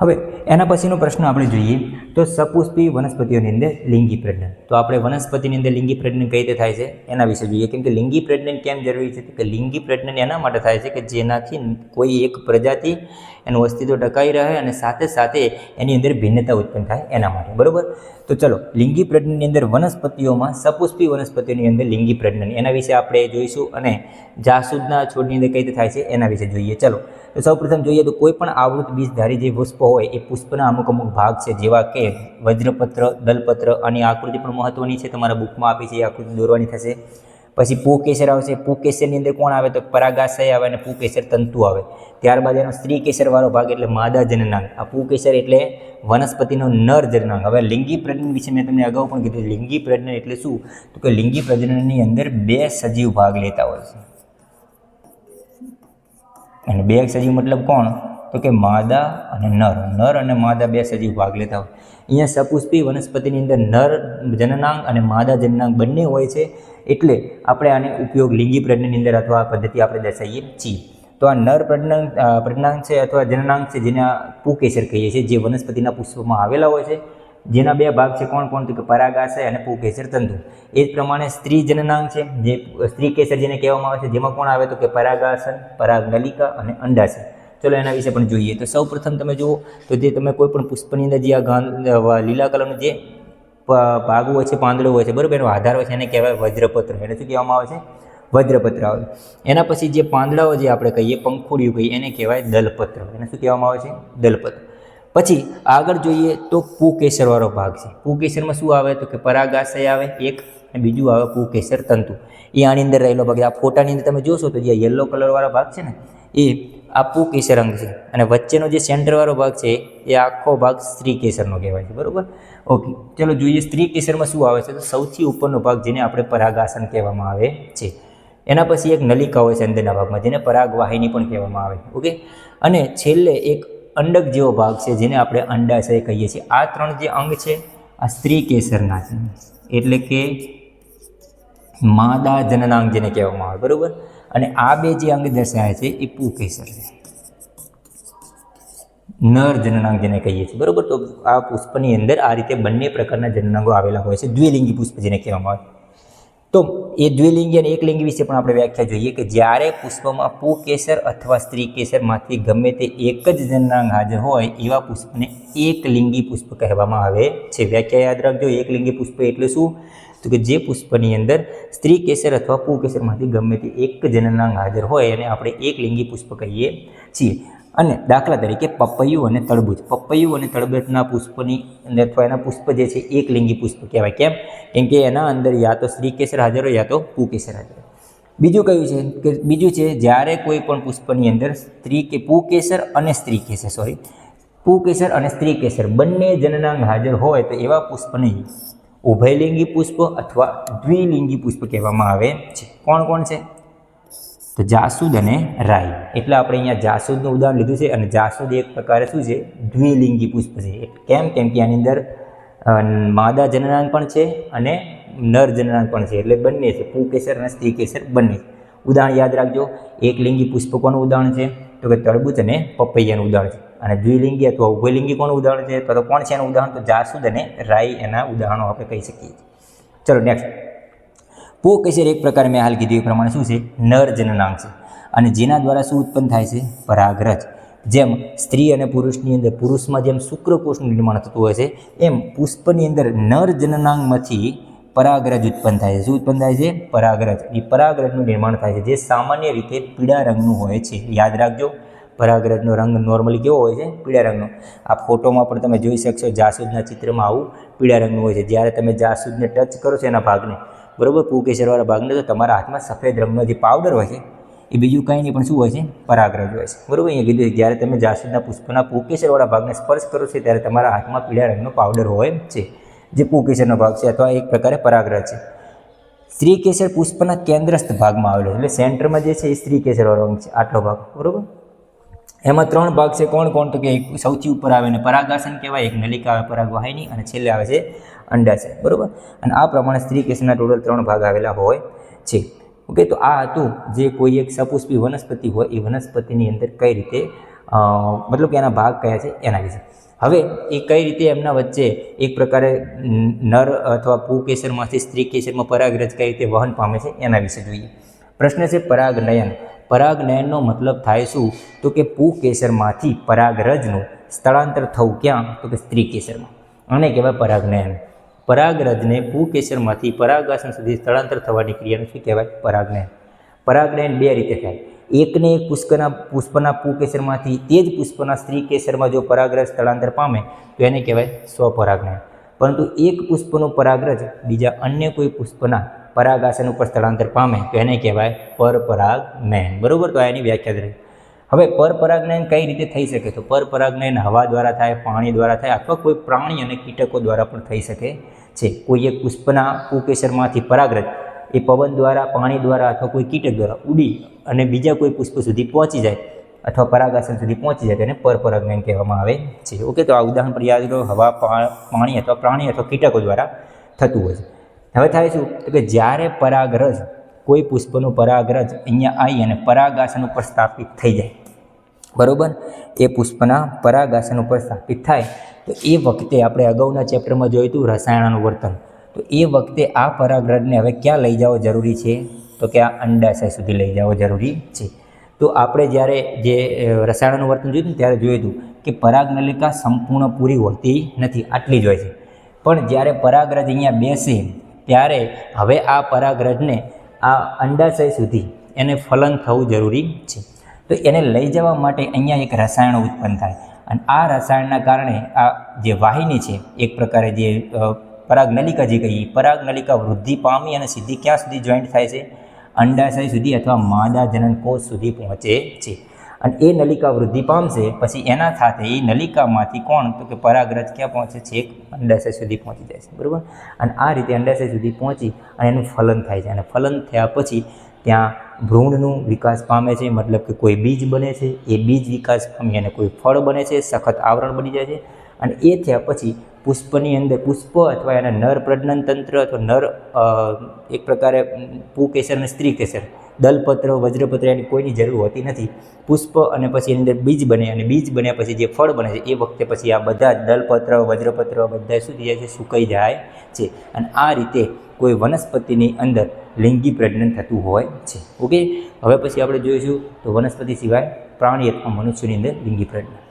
હવે એના પછીનો પ્રશ્ન આપણે જોઈએ. તો સપુષ્પી વનસ્પતિઓની અંદર લિંગી પ્રજનન તો આપણે વનસ્પતિની અંદર લિંગી પ્રજનન કઈ રીતે થાય છે? એના વિશે જોઈએ. કેમ કે લિંગી પ્રજનન કેમ જરૂરી છે? કે લિંગી પ્રજનન એના માટે થાય છે કે જેનાથી કોઈ એક પ્રજાતિ એનું અસ્તિત્વ ટકાઈ રહે અને સાથે સાથે એની અંદર ભિન્નતા ઉત્પન્ન થાય એના માટે. બરાબર? તો ચલો, લિંગી પ્રજનનની અંદર વનસ્પતિઓમાં સપુષ્પી વનસ્પતિઓની અંદર લિંગી પ્રજનન એના વિશે આપણે જોઈશું અને જાસૂદના છોડની અંદર કઈ રીતે થાય છે એના વિશે જોઈએ. ચલો, તો સૌપ્રથમ જોઈએ તો કોઈ પણ આવૃત બીજધારી જે પુષ્પ હોય એ પુષ્પના અમુક અમુક ભાગ છે, જેવા કે વજ્રપત્ર, દલપત્ર અને આકૃતિ પણ મહત્વની છે. તમારા બુકમાં આપી છે, એ આકૃતિ દોરવાની થશે. પછી પૂકેસર આવશે. પૂકેસરની અંદર કોણ આવે? તો પરાગાશય આવે અને પુકેસર તંતુ આવે. ત્યારબાદ એનો સ્ત્રી કેસરવાળો ભાગ એટલે માદા જનનાંગ. આ પુકેસર એટલે વનસ્પતિનો નર જનનાંગ. હવે લિંગી પ્રજનન વિશે મેં તમને અગાઉ પણ કીધું લિંગી પ્રજનન એટલે શું? તો કે લિંગી પ્રજનનની અંદર બે સજીવ ભાગ લેતા હોય છે. અને બે સજીવ મતલબ કોણ? તો કે માદા અને નર. નર અને માદા બે સજીવ ભાગ લેતા હોય. અહીંયા સપુષ્પી વનસ્પતિની અંદર નર જનનાંગ અને માદા જનનાંગ બંને હોય છે એટલે આપણે આને ઉપયોગ લિંગી પ્રજ્ઞની અંદર અથવા આ પદ્ધતિ આપણે દર્શાવીએ છીએ. તો આ નર પ્રજ્ઞાંગ પ્રજ્ઞાંગ છે અથવા જનનાંગ છે જેને પુકેસર કહીએ છીએ, જે વનસ્પતિના પુષ્પમાં આવેલા હોય છે. જેના બે ભાગ છે કોણ કોણ તો કે પરાગાશય અને પુકેસર તંતુ. એ જ પ્રમાણે સ્ત્રી જનનાંગ છે, જે સ્ત્રી કેસર જેને કહેવામાં આવે છે, જેમાં કોણ આવે તો કે પરાગાસન, પરાગનલિકા અને અંડાશય. ચલો, એના વિશે પણ જોઈએ. તો સૌ પ્રથમ તમે જુઓ, તો જે તમે કોઈ પણ પુષ્પની અંદર જે આ ગાન લીલા કલરનું જે ભાગ હોય છે, પાંદડું હોય છે, બરાબર, એનો આધાર હોય છે, એને કહેવાય વજ્રપત્ર. એને શું કહેવામાં આવે છે? વજ્રપત્ર આવે. એના પછી જે પાંદડાઓ જે આપણે કહીએ પંખુડિયું કહીએ, એને કહેવાય દલપત્ર. એને શું કહેવામાં આવે છે? દલપત્ર. પછી આગળ જોઈએ તો પુકેસરવાળો ભાગ છે. પુકેસરમાં શું આવે? તો કે પરાગાશય આવે, એક, અને બીજું આવે પુકેસર તંતુ. એ આની અંદર રહેલો ભાગ આ ફોટાની અંદર તમે જોશો તો જે યલો કલરવાળો ભાગ છે ને, એ આ પુકેસર અંગ છે. અને વચ્ચેનો જે સેન્ટરવાળો ભાગ છે, એ આખો ભાગ સ્ત્રી કેસરનો કહેવાય છે, બરાબર? ઓકે, ચલો જોઈએ સ્ત્રી કેસરમાં શું આવે છે. તો સૌથી ઉપરનો ભાગ જેને આપણે પરાગાસન કહેવામાં આવે છે. એના પછી એક નલિકા હોય છે અંદરના ભાગમાં, જેને પરાગવાહિની પણ કહેવામાં આવે ઓકે? અને છેલ્લે એક અંડક જેવો ભાગ છે, જેને આપણે અંડાશય કહીએ છીએ. આ ત્રણ જે અંગ છે, આ સ્ત્રી કેસરના છે. એટલે કે માદા જનનાંગ જેને કહેવામાં આવે, બરાબર? અને આ બે જે અંગ દર્શાવે છે, એ પુકેસર છે. નર જનનાંગ જેને કહીએ છીએ, બરાબર? તો આ પુષ્પની અંદર આ રીતે બંને પ્રકારના જનનાંગો આવેલા હોય છે, દ્વિલિંગી પુષ્પ જેને કહેવામાં આવે. તો એ દ્વિલિંગી અને એકલિંગી વિશે પણ આપણે વ્યાખ્યા જોઈએ કે જ્યારે પુષ્પમાં પુકેસર અથવા સ્ત્રી કેસરમાંથી ગમે તે એક જ જનનાંગ હાજર હોય, એવા પુષ્પને એકલિંગી પુષ્પ કહેવામાં આવે છે. વ્યાખ્યા યાદ રાખજો એકલિંગી પુષ્પ એટલે શું? તો કે જે પુષ્પની અંદર સ્ત્રી કેસર અથવા પુકેસરમાંથી ગમે તે એક જનનાંગ હાજર હોય એને આપણે એકલિંગી પુષ્પ કહીએ છીએ. અને દાખલા તરીકે પપૈયું અને તરબૂચ પપૈયું અને તરબૂચના પુષ્પની અંદર અથવા એના પુષ્પ જે છે એક લિંગી પુષ્પ કહેવાય. કેમ? કેમ કે એના અંદર યા તો સ્ત્રી કેસર હાજર હોય, યા તો પુકેસર હાજર હોય. બીજું કયું છે? કે બીજું છે, જ્યારે કોઈ પણ પુષ્પની અંદર સ્ત્રી કે પુકેસર અને સ્ત્રી કેસર સોરી પુકેસર અને સ્ત્રી કેસર બંને જનનાંગ હાજર હોય તો એવા પુષ્પને ઉભયલિંગી પુષ્પ અથવા દ્વિલિંગી પુષ્પ કહેવામાં આવે છે. કોણ કોણ છે? તો જાસૂદ અને રાઈ એટલે આપણે અહીંયા જાસૂદનું ઉદાહરણ લીધું છે અને જાસૂદ એક પ્રકારે શું છે? દ્વિલિંગી પુષ્પ છે. કેમ? કેમ કે આની અંદર માદા જનનાંગ પણ છે અને નર જનનાંગ પણ છે. એટલે બંને છે. પુકેસર અને સ્ત્રી કેસર બંને છે. ઉદાહરણ યાદ રાખજો. એક લિંગી પુષ્પ કોનું ઉદાહરણ છે. તો કે તરબૂચ અને પપૈયાનું ઉદાહરણ છે. અને દ્વિલિંગી અથવા ઉભયલિંગી કોનું ઉદાહરણ છે? તો કોણ છે એનું ઉદાહરણ? તો જાસૂદ અને રાઈ એના ઉદાહરણો આપણે કહી શકીએ છીએ. ચલો નેક્સ્ટ પુકેસર એક પ્રકાર મેં હાલ કીધું એ પ્રમાણે શું છે? નર જનનાંગ છે. અને જેના દ્વારા શું ઉત્પન્ન થાય છે? પરાગરજ. જેમ સ્ત્રી અને પુરુષની અંદર પુરુષમાં જેમ શુક્રકોષનું નિર્માણ થતું હોય છે, એમ પુષ્પની અંદર નર જનનાંગમાંથી પરાગરજ ઉત્પન્ન થાય છે. શું ઉત્પન્ન થાય છે? પરાગરજ. એ પરાગરજનું નિર્માણ થાય છે. જે સામાન્ય રીતે પીળા રંગનું હોય છે. યાદ રાખજો. પરાગરજનો રંગ નોર્મલી કેવો હોય છે? પીળા રંગનો. આ ફોટોમાં પણ તમે જોઈ શકશો જાસૂદના ચિત્રમાં આવું પીળા રંગનું હોય છે. જ્યારે તમે જાસૂદને ટચ કરો છો એના ભાગને, બરોબર? પુકેસરવાળા ભાગને, તો તમારા હાથમાં સફેદ રંગનો જે પાવડર હોય છે, એ બીજું કંઈ નહીં, પણ શું હોય છે? પરાગરજ હોય છે. બરોબર? અહીંયા કીધું જ્યારે તમે જાસૂદના પુષ્પના પુકેસરવાળા ભાગને સ્પર્શ કરો છો, ત્યારે તમારા હાથમાં પીળા રંગનો પાવડર હોય છે, જે પુકેસરનો ભાગ છે, અથવા એક પ્રકારે પરાગરજ છે. સ્ત્રી કેસર પુષ્પના કેન્દ્રસ્થ ભાગમાં આવેલો એટલે સેન્ટરમાં જે છે, એ સ્ત્રી કેસરવાળો રંગ છે, આટલો ભાગ. બરોબર? એમાં ત્રણ ભાગ છે. કોણ કોણ? તો કે એક સૌથી ઉપર આવે ને પરાગાસન કહેવાય, એક નલિકા આવે પરાગવાહિની અને છેલ્લે આવે છે અંડાશય બરાબર? અને આ પ્રમાણે સ્ત્રી કેસના ટોટલ ત્રણ ભાગ આવેલા હોય છે. ઓકે, તો આ હતું જે કોઈ એક સપુષ્પી વનસ્પતિ હોય, એ વનસ્પતિની અંદર કઈ રીતે મતલબ કે એના ભાગ કયા છે એના વિશે. હવે એ કઈ રીતે એમના વચ્ચે એક પ્રકારે નર અથવા પુકેસરમાંથી સ્ત્રી કેસરમાં પરાગરજ કઈ રીતે વહન પામે છે એના વિશે જોઈએ. પ્રશ્ન છે પરાગનયન. પરાગનયનનો મતલબ થાય શું? તો કે પુકેસરમાંથી પરાગરજનું સ્થળાંતર થવું ક્યાં? તો કે સ્ત્રી કેસરમાં આને કહેવાય પરાગનયન. પરાગરજને પુકેસરમાંથી પરાગાસન સુધી સ્થળાંતર થવાની ક્રિયાને શું કહેવાય? પરાગનયન. પરાગનયન બે રીતે થાય. એકને એક પુષ્પના પુષ્પના પુકેસરમાંથી, તે જ પુષ્પના સ્ત્રી કેસરમાં જો પરાગરજ સ્થળાંતર પામે, તો એને કહેવાય સ્વપરાગનયન. પરંતુ એક પુષ્પનો પરાગરજ બીજા અન્ય કોઈ પુષ્પના પરાગાસન ઉપર સ્થળાંતર પામે, તો એને કહેવાય પરપરાગનયન બરાબર? તો એની વ્યાખ્યા રહી હવે પરપરાગનયન કઈ રીતે થઈ શકે? તો પરપરાગનયન હવા દ્વારા થાય, પાણી દ્વારા થાય, અથવા કોઈ પ્રાણી અને કીટકો દ્વારા પણ થઈ શકે છે. કોઈ એક પુષ્પના કુકેસરમાંથી પરાગ્રત એ પવન દ્વારા, પાણી દ્વારા અથવા કોઈ કીટક દ્વારા ઉડી અને બીજા કોઈ પુષ્પ સુધી પહોંચી જાય અથવા પરાગાસન સુધી પહોંચી જાય તેને પરપરાગનયન કહેવામાં આવે છે. ઓકે? તો આ ઉદાહરણ પર યાદ રહો. હવા પાણી અથવા પ્રાણી અથવા કીટકો દ્વારા થતું હોય છે. હવે થાય શું? તો કે જ્યારે પરાગરજ, કોઈ પુષ્પનું પરાગરજ અહીંયા આવી અને પરાગાસન ઉપર સ્થાપિત થઈ જાય, બરાબર? એ પુષ્પના પરાગાસન ઉપર સ્થાપિત થાય, તો એ વખતે આપણે અગાઉના ચેપ્ટરમાં જોયું હતું રસાયણનું વર્તન. તો એ વખતે આ પરાગરજને હવે ક્યાં લઈ જવો જરૂરી છે? તો કે આ અંડાશય સુધી લઈ જવો જરૂરી છે. તો આપણે જ્યારે જે રસાયણનું વર્તન જોયું ત્યારે જોયું હતું કે પરાગનલિકા સંપૂર્ણ પૂરી હોતી નથી, આટલી જ હોય છે. પણ જ્યારે પરાગરજ અહીંયા બેસે ત્યારે હવે આ પરાગરજને આ અંડાશય સુધી એને ફલન થવું જરૂરી છે. તો એને લઈ જવા માટે અહીંયા એક રસાયણ ઉત્પન્ન થાય અને આ રસાયણના કારણે આ જે વાહિની છે, એક પ્રકારે જે પરાગનલિકા જે કહીએ પરાગનલિકા વૃદ્ધિ પામી અને સીધી ક્યાં સુધી જોઈન્ટ થાય છે? અંડાશય સુધી અથવા માદા જનન કોષ સુધી પહોંચે છે. અને એ નલિકા વૃદ્ધિ પામશે, પછી એના સાથે એ નલિકામાંથી કોણ, તો કે પરાગરજ ક્યાં પહોંચે છે? એક અંડાશય સુધી પહોંચી જાય છે, બરાબર? અને આ રીતે અંડાશય સુધી પહોંચી અને એનું ફલન થાય છે. અને ફલન થયા પછી ત્યાં ભ્રૂણનું વિકાસ પામે છે, મતલબ કે કોઈ બીજ બને છે. એ બીજ વિકાસ પામી અને કોઈ ફળ બને છે, સખત આવરણ બની જાય છે. અને એ થયા પછી પુષ્પની અંદર પુષ્પ અથવા એના નર પ્રજનન તંત્ર અથવા નર એક પ્રકારે પુ કેસર અને સ્ત્રી કેસર દલપત્ર, વજ્રપત્ર એની કોઈની જરૂર હોતી નથી. પુષ્પ અને પછી એની અંદર બીજ બને અને બીજ બન્યા પછી જે ફળ બને છે, એ વખતે પછી આ બધા દલપત્ર, વજ્રપત્ર બધા શું થઈ જાય છે? સુકાઈ જાય છે. અને આ રીતે કોઈ વનસ્પતિની અંદર લિંગી પ્રજનન થતું હોય છે. ઓકે? હવે પછી આપણે જોઈશું તો વનસ્પતિ સિવાય પ્રાણી અથવા મનુષ્યની અંદર લિંગી પ્રજનન.